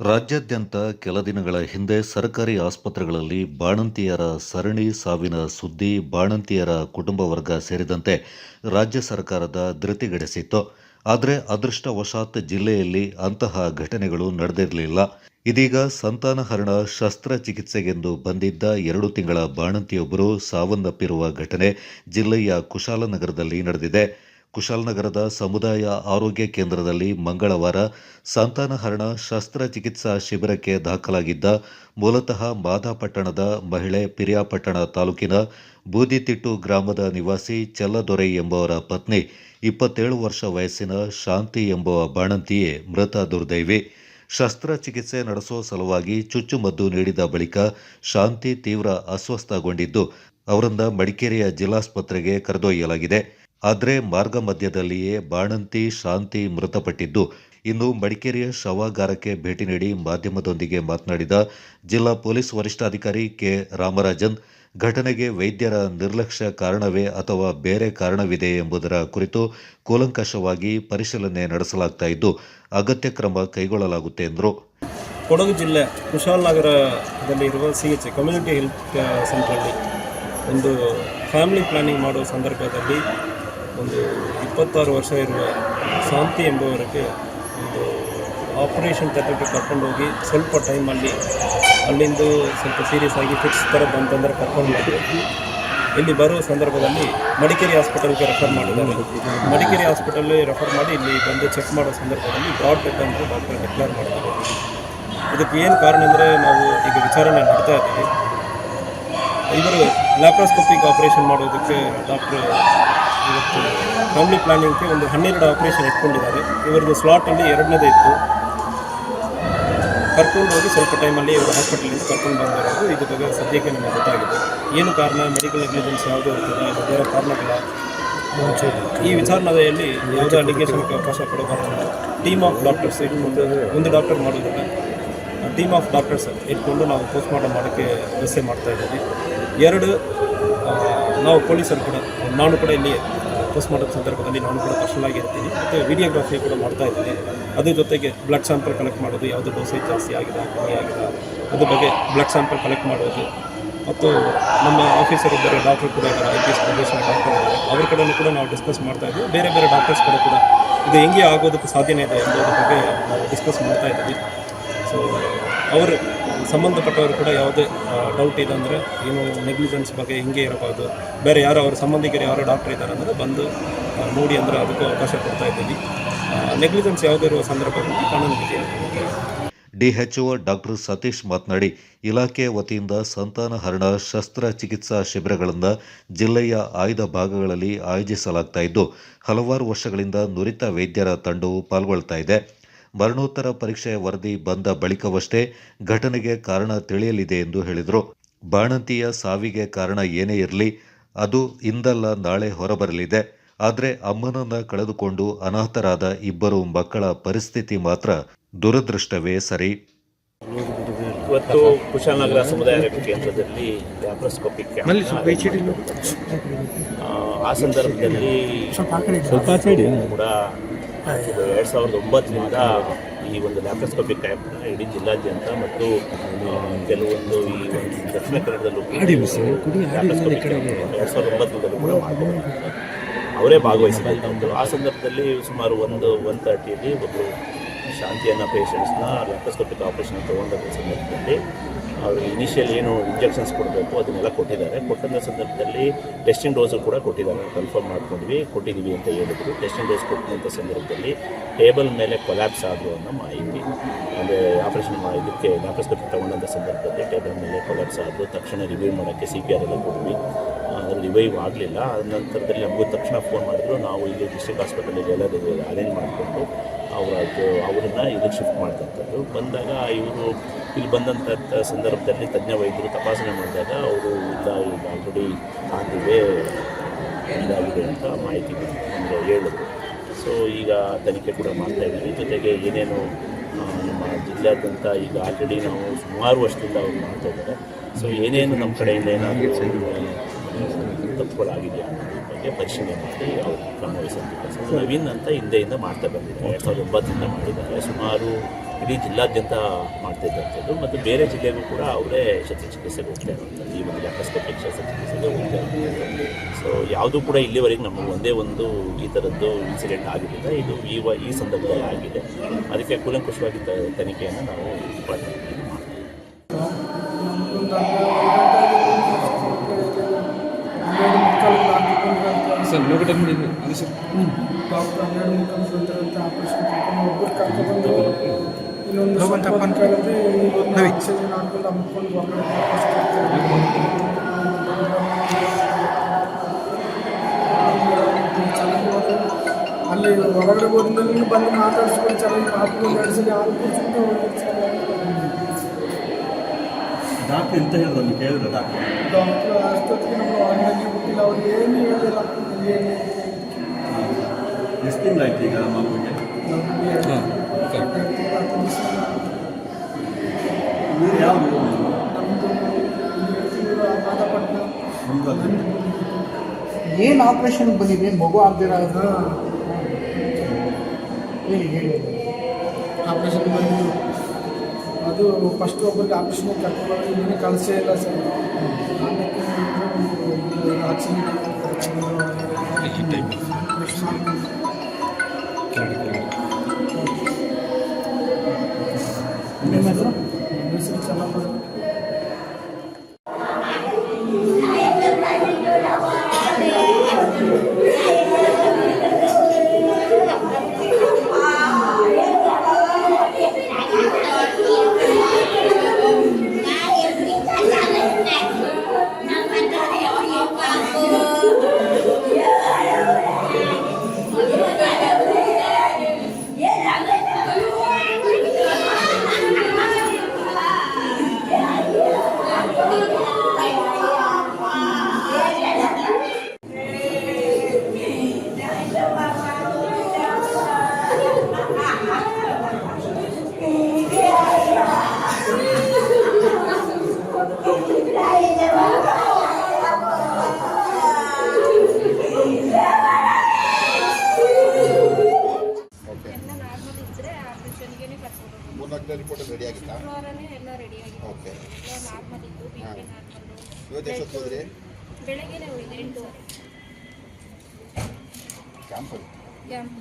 ರಾಜ್ಯಾದ್ಯಂತ ಕೆಲ ದಿನಗಳ ಹಿಂದೆ ಸರ್ಕಾರಿ ಆಸ್ಪತ್ರೆಗಳಲ್ಲಿ ಬಾಣಂತಿಯರ ಸರಣಿ ಸಾವಿನ ಸುದ್ದಿ ಬಾಣಂತಿಯರ ಕುಟುಂಬ ವರ್ಗ ಸೇರಿದಂತೆ ರಾಜ್ಯ ಸರ್ಕಾರದ ಧೃತಿಗೆಡಿಸಿತ್ತು ಆದರೆ ಅದೃಷ್ಟವಶಾತ್ ಜಿಲ್ಲೆಯಲ್ಲಿ ಅಂತಹ ಘಟನೆಗಳು ನಡೆದಿರಲಿಲ್ಲ. ಇದೀಗ ಸಂತಾನಹರಣ ಶಸ್ತ್ರಚಿಕಿತ್ಸೆಗೆಂದು ಬಂದಿದ್ದ ಎರಡು ತಿಂಗಳ ಬಾಣಂತಿಯೊಬ್ಬರು ಸಾವನ್ನಪ್ಪಿರುವ ಘಟನೆ ಜಿಲ್ಲೆಯ ಕುಶಾಲನಗರದಲ್ಲಿ ನಡೆದಿದೆ. ಕುಶಾಲನಗರದ ಸಮುದಾಯ ಆರೋಗ್ಯ ಕೇಂದ್ರದಲ್ಲಿ ಮಂಗಳವಾರ ಸಂತಾನಹರಣ ಶಸ್ತ್ರಚಿಕಿತ್ಸಾ ಶಿಬಿರಕ್ಕೆ ದಾಖಲಾಗಿದ್ದ ಮೂಲತಃ ಮಾದಾಪಟ್ಟಣದ ಮಹಿಳೆ ಪಿರಿಯಾಪಟ್ಟಣ ತಾಲೂಕಿನ ಬೂದಿತಿಟ್ಟು ಗ್ರಾಮದ ನಿವಾಸಿ ಚೆಲ್ಲದೊರೈ ಎಂಬವರ ಪತ್ನಿ, ಇಪ್ಪತ್ತೇಳು ವರ್ಷ ವಯಸ್ಸಿನ ಶಾಂತಿ ಎಂಬುವ ಬಾಣಂತಿಯೇ ಮೃತ ದುರ್ದೈವಿ. ಶಸ್ತ್ರಚಿಕಿತ್ಸೆ ನಡೆಸುವ ಸಲುವಾಗಿ ಚುಚ್ಚುಮದ್ದು ನೀಡಿದ ಬಳಿಕ ಶಾಂತಿ ತೀವ್ರ ಅಸ್ವಸ್ಥಗೊಂಡಿದ್ದು ಅವರಿಂದ ಮಡಿಕೇರಿಯ ಜಿಲ್ಲಾಸ್ಪತ್ರೆಗೆ ಕರೆದೊಯ್ಯಲಾಗಿದೆ. ಆದರೆ ಮಾರ್ಗ ಮಧ್ಯದಲ್ಲಿಯೇ ಬಾಣಂತಿ, ಶಾಂತಿ ಮೃತಪಟ್ಟಿದ್ದು. ಇನ್ನು ಮಡಿಕೇರಿಯ ಶವಾಗಾರಕ್ಕೆ ಭೇಟಿ ನೀಡಿ ಮಾಧ್ಯಮದೊಂದಿಗೆ ಮಾತನಾಡಿದ ಜಿಲ್ಲಾ ಪೊಲೀಸ್ ವರಿಷ್ಠಾಧಿಕಾರಿ ಕೆ. ರಾಮರಾಜನ್, ಘಟನೆಗೆ ವೈದ್ಯರ ನಿರ್ಲಕ್ಷ್ಯ ಕಾರಣವೇ ಅಥವಾ ಬೇರೆ ಕಾರಣವಿದೆ ಎಂಬುದರ ಕುರಿತು ಕೂಲಂಕಷವಾಗಿ ಪರಿಶೀಲನೆ ನಡೆಸಲಾಗ್ತಾ ಇದ್ದು, ಅಗತ್ಯ ಕ್ರಮ ಕೈಗೊಳ್ಳಲಾಗುತ್ತೆ ಎಂದರು. ಕೊಡಗು ಜಿಲ್ಲೆ ಕುಶಾಲನಗರದಲ್ಲಿ ಇರುವ ಸಿ ಎಚ್ ಕಮ್ಯುನಿಟಿ ಹೆಲ್ತ್ ಸೆಂಟ್ರಲ್ಲಿ ಒಂದು ಫ್ಯಾಮಿಲಿ ಪ್ಲಾನಿಂಗ್ ಮಾಡುವ ಸಂದರ್ಭದಲ್ಲಿ ಒಂದು ಇಪ್ಪತ್ತಾರು ವರ್ಷ ಇರುವ ಶಾಂತಿ ಎಂಬುವರಿಗೆ ಒಂದು ಆಪರೇಷನ್ ಥಿಯೇಟರ್ಗೆ ಕರ್ಕೊಂಡೋಗಿ ಸ್ವಲ್ಪ ಟೈಮಲ್ಲಿ ಅಲ್ಲಿಂದ ಸ್ವಲ್ಪ ಸೀರಿಯಸ್ ಆಗಿ ಫಿಕ್ಸ್ ಥರ ಬಂತಂದರೆ ಕರ್ಕೊಂಡು ಹೋಗಿ ಇಲ್ಲಿ ಬರುವ ಸಂದರ್ಭದಲ್ಲಿ ಮಡಿಕೇರಿ ಹಾಸ್ಪಿಟಲ್ಗೆ ರೆಫರ್ ಮಾಡಿದ್ದಾರೆ. ಮಡಿಕೇರಿ ಹಾಸ್ಪಿಟಲ್ ರೆಫರ್ ಮಾಡಿ ಇಲ್ಲಿ ಬಂದು ಚೆಕ್ ಮಾಡೋ ಸಂದರ್ಭದಲ್ಲಿ ಬ್ರಾಡ್ ಅಂತ ಡಾಕ್ಟರ್ ಡಿಕ್ಲೇರ್ ಮಾಡಿದ್ದಾರೆ. ಇದಕ್ಕೆ ಏನು ಕಾರಣ ಅಂದರೆ ನಾವು ಈಗ ವಿಚಾರಣೆ ಮಾಡ್ತಾ ಇದ್ದೀವಿ. ಇವರು ಲ್ಯಾಪ್ರೋಸ್ಕೋಪಿಕ್ ಆಪರೇಷನ್ ಮಾಡೋದಕ್ಕೆ ಡಾಕ್ಟ್ರು ಇವತ್ತು ಫ್ಯಾಮಿಲಿ ಪ್ಲಾನಿಂಗ್ಗೆ ಒಂದು ಹನ್ನೆರಡು ಆಪರೇಷನ್ ಇಟ್ಕೊಂಡಿದ್ದಾರೆ. ಇವರದ್ದು ಸ್ಲಾಟಲ್ಲಿ ಎರಡನೇದೇ ಇತ್ತು. ಕರ್ಕೊಂಡು ಹೋಗಿ ಸ್ವಲ್ಪ ಟೈಮಲ್ಲಿ ಇವರು ಹಾಸ್ಪಿಟಲಿಂದ ಕರ್ಕೊಂಡು ಬಂದಿರೋದು. ಇದು ಬಗ್ಗೆ ಸದ್ಯಕ್ಕೆ ನಮಗೆ ಗೊತ್ತಾಗಿದೆ. ಏನು ಕಾರಣ? ಮೆಡಿಕಲ್ ನೆಗ್ಲಿಜೆನ್ಸ್ ಯಾವುದೇ ಇರ್ತದೆ ಅದು ಬೇರೆ ಕಾರಣಗಳ? ಈ ವಿಚಾರಣೆಯಲ್ಲಿ ಯಾವುದೇ ಅಲಿಗೇಷನ್ಗೆ ಅವಕಾಶ ಕೊಡಬಾರ್ದು. ಟೀಮ್ ಆಫ್ ಡಾಕ್ಟರ್ಸ್ ಇಟ್ಕೊಂಡು ಒಂದು ಡಾಕ್ಟರ್ ಮಾಡೋದಿಲ್ಲ ಟೀಮ್ ಆಫ್ ಡಾಕ್ಟರ್ಸ್ ಇಟ್ಕೊಂಡು ನಾವು ಪೋಸ್ಟ್ ಮಾರ್ಟಮ್ ಮಾಡೋಕ್ಕೆ ವ್ಯವಸ್ಥೆ ಮಾಡ್ತಾ ಇದ್ದೀವಿ. ಎರಡು ನಾವು ಪೊಲೀಸರು ಕೂಡ, ನಾನು ಕೂಡ ಇಲ್ಲಿ ಪೋಸ್ಟ್ ಮಾಡೋ ಸಂದರ್ಭದಲ್ಲಿ ನಾನು ಕೂಡ ಪರ್ಸನಲ್ ಆಗಿರ್ತೀನಿ ಮತ್ತು ವಿಡಿಯೋಗ್ರಫಿ ಕೂಡ ಮಾಡ್ತಾ ಇದ್ದೀನಿ. ಅದ್ರ ಜೊತೆಗೆ ಬ್ಲಡ್ ಸ್ಯಾಂಪಲ್ ಕಲೆಕ್ಟ್ ಮಾಡೋದು ಯಾವುದು ಡೋಸೇಜ್ ಜಾಸ್ತಿ ಆಗಿದೆ, ಕಮ್ಮಿ ಆಗಿದೆ, ಅದ್ರ ಬಗ್ಗೆ ಬ್ಲಡ್ ಸ್ಯಾಂಪಲ್ ಕಲೆಕ್ಟ್ ಮಾಡೋದು. ಮತ್ತು ನಮ್ಮ ಆಫೀಸರ್ ಇದ್ದಾರೆ ಡಾಕ್ಟರ್ ಕೂಡ ಇದ್ದಾರೆ I P S professional doctor ಇದ್ದಾರೆ. ಅವ್ರ ಕಡೆಯೂ ಕೂಡ ನಾವು ಡಿಸ್ಕಸ್ ಮಾಡ್ತಾ ಇದ್ದೀವಿ ಬೇರೆ ಬೇರೆ ಡಾಕ್ಟರ್ಸ್ ಕಡೆ ಕೂಡ ಇದು ಹೆಂಗೆ ಆಗೋದಕ್ಕೆ ಸಾಧ್ಯನೇ ಇದೆ ಎಂಬುದ್ರ ಬಗ್ಗೆ ನಾವು ಡಿಸ್ಕಸ್ ಮಾಡ್ತಾ ಇದ್ದೀವಿ. ಸೊ ಅವರು ಸಂಬಂಧಪಟ್ಟವರು ಕೂಡ ಯಾವುದೇ ಡೌಟ್ ಇದೆ ಅಂದರೆ ಏನು ನೆಗ್ಲಿಜೆನ್ಸ್ ಬಗ್ಗೆ ಹಿಂಗೆ ಇರಬಾರ್ದು. ಬೇರೆ ಯಾರೋ ಅವ್ರ ಸಂಬಂಧಿಕರು, ಯಾರೋ ಡಾಕ್ಟರ್ ಇದ್ದಾರೆ ಅಂದರೆ ಬಂದು ನೋಡಿ ಅಂದರೆ ಅದಕ್ಕೂ ಅವಕಾಶ ಕೊಡ್ತಾ ಇದ್ದೀವಿ. ನೆಗ್ಲಿಜೆನ್ಸ್ ಯಾವುದೇ ಇರುವ ಸಂದರ್ಭದಲ್ಲಿ ಕಾನೂನು ಡಿಎಚ್ಒ ಡಾಕ್ಟರ್ ಸತೀಶ್ ಮಾತನಾಡಿ, ಇಲಾಖೆ ವತಿಯಿಂದ ಸಂತಾನಹರಣ ಶಸ್ತ್ರಚಿಕಿತ್ಸಾ ಶಿಬಿರಗಳನ್ನು ಜಿಲ್ಲೆಯ ಆಯ್ದ ಭಾಗಗಳಲ್ಲಿ ಆಯೋಜಿಸಲಾಗ್ತಾ ಇದ್ದು, ಹಲವಾರು ವರ್ಷಗಳಿಂದ ನುರಿತ ವೈದ್ಯರ ತಂಡವು ಪಾಲ್ಗೊಳ್ತಾ ಇದೆ. ಮರಣೋತ್ತರ ಪರೀಕ್ಷೆಯ ವರದಿ ಬಂದ ಬಳಿಕವಷ್ಟೇ ಘಟನೆಗೆ ಕಾರಣ ತಿಳಿಯಲಿದೆ ಎಂದು ಹೇಳಿದರು. ಬಾಣಂತಿಯ ಸಾವಿಗೆ ಕಾರಣ ಏನೇ ಇರಲಿ ಅದು ಇಂದಲ್ಲ ನಾಳೆ ಹೊರಬರಲಿದೆ. ಆದರೆ ಅಮ್ಮನನ್ನ ಕಳೆದುಕೊಂಡು ಅನಾಥರಾದ ಇಬ್ಬರು ಮಕ್ಕಳ ಪರಿಸ್ಥಿತಿ ಮಾತ್ರ ದುರದೃಷ್ಟವೇ ಸರಿ. ಇವತ್ತು ಕುಶಾಲನಗರ ಸಮುದಾಯ ಆರೋಗ್ಯ ಕೇಂದ್ರದಲ್ಲಿ ಲ್ಯಾಪ್ರೋಸ್ಕೋಪಿಕ್ ಆ ಸಂದರ್ಭದಲ್ಲಿ ಕೂಡ ಎರಡು ಸಾವಿರದ ಒಂಬತ್ತರಿಂದ ಈ ಒಂದು ಲ್ಯಾಪ್ರೋಸ್ಕೋಪಿಕ್ ಕ್ಯಾಂಪ್ನ ಇಡೀ ಜಿಲ್ಲಾದ್ಯಂತ ಮತ್ತು ಕೆಲವೊಂದು ಈ ಒಂದು ದಕ್ಷಿಣ ಕನ್ನಡದಲ್ಲೂ ಲ್ಯಾಪ್ರೋಸ್ಕೋಪಿಕ್ ಕ್ಯಾಂಪ್ ಎರಡು ಸಾವಿರದ ಒಂಬತ್ತರಿಂದಲೂ ಕೂಡ ಅವರೇ ಅವರೇ ಒಂದು ಆ ಸಂದರ್ಭದಲ್ಲಿ ಸುಮಾರು ಒಂದು ಒನ್ ತರ್ಟಿಯಲ್ಲಿ ಒಬ್ಬರು ಶಾಂತಿಯನ್ನ ಪೇಷಂಟ್ಸ್ನ ಲ್ಯಾಪ್ರೋಸ್ಕೋಪಿಕ್ ಆಪರೇಷನ್ ತೊಗೊಂಡ ಸಂದರ್ಭದಲ್ಲಿ ಅವರು ಇನಿಷಿಯಲ್ ಏನು ಇಂಜೆಕ್ಷನ್ಸ್ ಕೊಡಬೇಕು, ಅದನ್ನೆಲ್ಲ ಕೊಟ್ಟಿದ್ದಾರೆ. ಕೊಟ್ಟಂಥ ಸಂದರ್ಭದಲ್ಲಿ ಟೆಸ್ಟಿಂಗ್ ಡೋಸು ಕೂಡ ಕೊಟ್ಟಿದ್ದಾರೆ. ಕನ್ಫರ್ಮ್ ಮಾಡ್ಕೊಂಡ್ವಿ, ಕೊಟ್ಟಿದ್ದೀವಿ ಅಂತ ಹೇಳಿದ್ರು. ಟೆಸ್ಟಿಂಗ್ ಡೋಸ್ ಕೊಟ್ಟಂಥ ಸಂದರ್ಭದಲ್ಲಿ ಟೇಬಲ್ ಮೇಲೆ ಕೊಲ್ಯಾಪ್ಸ್ ಆದರು ಅನ್ನೋ ಮಾಹಿತಿ. ಅಂದರೆ ಆಪರೇಷನ್ ಇದಕ್ಕೆ ಲ್ಯಾಪ್ರೋಸ್ಕೋಪಿಕ್ ತಗೊಂಡಂಥ ಸಂದರ್ಭದಲ್ಲಿ ಟೇಬಲ್ ಮೇಲೆ ಕೊಲ್ಯಾಪ್ಸ್ ಆದರು. ತಕ್ಷಣ ರಿವ್ಯೂ ಮಾಡೋಕ್ಕೆ ಸಿ ಪಿ ಆರ್ ಎಲ್ಲ ಕೊಟ್ವಿ ಅದು ರಿವೈವ್ ಆಗಲಿಲ್ಲ. ಅದ ನಂತರದಲ್ಲಿ ನಮಗೂ ತಕ್ಷಣ ಫೋನ್ ಮಾಡಿದ್ರು. ನಾವು ಇಲ್ಲಿ ಡಿಸ್ಟ್ರಿಕ್ಟ್ ಹಾಸ್ಪಿಟಲಿಗೆ ಎಲ್ಲ ಅರೇಂಜ್ ಮಾಡಿಕೊಂಡು ಅವರ ಅವರನ್ನ ಇದಕ್ಕೆ ಶಿಫ್ಟ್ ಮಾಡ್ತಂಥದ್ದು ಬಂದಾಗ ಇವರು ಇಲ್ಲಿ ಬಂದಂಥ ಸಂದರ್ಭದಲ್ಲಿ ತಜ್ಞ ವೈದ್ಯರು ತಪಾಸಣೆ ಮಾಡಿದಾಗ ಅವರು, ಇಲ್ಲ, ಈಗ ಆಲ್ರೆಡಿ ಆಗಿವೆ ಇದಾಗಿದೆ ಅಂತ ಮಾಹಿತಿ ನಮಗೆ ಹೇಳಿದ್ರು. ಸೊ ಈಗ ತನಿಖೆ ಕೂಡ ಮಾಡ್ತಾ ಇದ್ದೀವಿ. ಜೊತೆಗೆ ಏನೇನು ನಮ್ಮ ಜಿಲ್ಲೆಯಾದ್ಯಂತ ಈಗ ಆಲ್ರೆಡಿ ನಾವು ಸುಮಾರು ವರ್ಷದಿಂದ ಅವ್ರು ಮಾಡ್ತಾ ಇದ್ದಾರೆ. ಸೊ ಏನೇನು ನಮ್ಮ ಕಡೆಯಿಂದ ಏನಾದರೂ ತಪ್ಪುಗಳಾಗಿದೆಯಾ ಅನ್ನೋದ್ರ ಬಗ್ಗೆ ಪರಿಶೀಲನೆ ಮಾಡಿ, ಅವರು ಕ್ರಮ ನವೀನ್ ಅಂತ ಹಿಂದೆಯಿಂದ ಮಾಡ್ತಾ ಬಂದಿದ್ದಾರೆ ಎರಡು ಸಾವಿರದ ಒಂಬತ್ತರಿಂದ ಮಾಡಿದ್ದಾರೆ ಸುಮಾರು ಇಡೀ ಜಿಲ್ಲಾದ್ಯಂತ ಮಾಡ್ತಾ ಇದ್ದಂಥದ್ದು ಮತ್ತು ಬೇರೆ ಜಿಲ್ಲೆಗೂ ಕೂಡ ಅವರೇ ಶಸ್ತ್ರಚಿಕಿತ್ಸೆಗೆ ಹೋಗ್ತಾ ಇರುವಂಥದ್ದು. ಈ ಒಂದು ಲ್ಯಾಪ್ರೋಸ್ಕೋಪಿಕ್ ಶಸ್ತ್ರಚಿಕಿತ್ಸೆಗೆ ಹೋಗ್ತಾ ಇರುವಂಥದ್ದು. ಸೊ ಯಾವುದೂ ಕೂಡ ಇಲ್ಲಿವರೆಗೆ ನಮಗೆ ಒಂದೇ ಒಂದು ಈ ಥರದ್ದು ಇನ್ಸಿಡೆಂಟ್ ಆಗಿರಲಿಲ್ಲ. ಇದು ಈ ವ, ಈ ಸಂದರ್ಭದಲ್ಲಿ ಆಗಿದೆ. ಅದಕ್ಕೆ ಕೂಲಂಕುಷವಾಗಿ ತನಿಖೆಯನ್ನು ನಾವು ಮಾಡ್ತೀವಿ ಸರ್ ಲೋಕಟಲ್ ಮಾಡಿದ್ವಿ ಅದು ಸರ್. ಡಾಕ್ಟರ್ ಹನ್ನೆರಡು ಮುಖಾಂತರ ಅಂತ ಆಪರೇಷನ್ ಒಬ್ಬರು ಕರ್ಕೊಂಡು ಇನ್ನೊಂದು ಸ್ವಲ್ಪ ಇವತ್ತು ಆಕ್ಸಿಜನ್ ಹಾಕೊಂಡು ಅಮ್ಕೊಂಡು ಹೊರಗಡೆ ಅಲ್ಲಿ ಹೊರಗಡೆ ಹೋದ್ಮೇಲೆ ಬಂದು ಮಾತಾಡಿಸ್ಕೊಂಡು ಚೆನ್ನಾಗಿ ಹಾಕೊಂಡು ನಡೆಸಲಿ ಯಾರು ಕೂರ್ಸ್ಕೊಂಡು ಡಾಕ್ಟರ್ ಎಂತ ಹೇಳಿದ್ರು? ಕೇಳಿದ್ರು ಡಾಕ್ಟರ್. ಡಾಕ್ಟರ್ ಅಷ್ಟೊತ್ತಿಗೆ ನಮ್ಮ ಹೊರಗಡೆ ಗೊತ್ತಿಲ್ಲ ಅವ್ರು ಏನು ಹೇಳಿಲ್ಲ ಏನು ಎಷ್ಟು ತಿಂಗಳಾಯ್ತು ಈಗ ಮಗುವಿಗೆ ಯಾವ ಊರು ಅಲ್ಲಿ? ಏನು ಆಪ್ರೇಷನ್ ಬಂದಿದೆ? ಮಗು ಆಗ್ದಿರೋದು ಹೇಳಿ ಹೇಳಿ. ಆಪ್ರೇಷನ್ ಬಂದಿದ್ದು. ಅದು ಫಸ್ಟ್ ಒಬ್ಬರಿಗೆ ಆಪ್ರೇಷನ್ ಕರ್ಕೊಂಡು ಇನ್ನೂ ಕಳಿಸೇ ಇಲ್ಲ ಸರ್. ನಿಮ್ಮ ಹೋಗೋದು ರಿಪೋರ್ಟ್ ರೆಡಿ ಆಗಿತ್ತಾ? ಶುಕ್ರವಾರನೇ ಎಲ್ಲ ರೆಡಿ ಆಗಿದೆ ಓಕೆ ಎಲ್ಲ ನಾರ್ಮಲ್ ಇತ್ತು ಬಿ ಪಿ ನಾರ್ಮಲ್ಲು ಇವತ್ತು ಎಷ್ಟೊತ್ತು ಹೋದ್ರಿ? ಬೆಳಗ್ಗೆನೇ ಹೋಗಿದೆ ಎಂಟು. Camp camp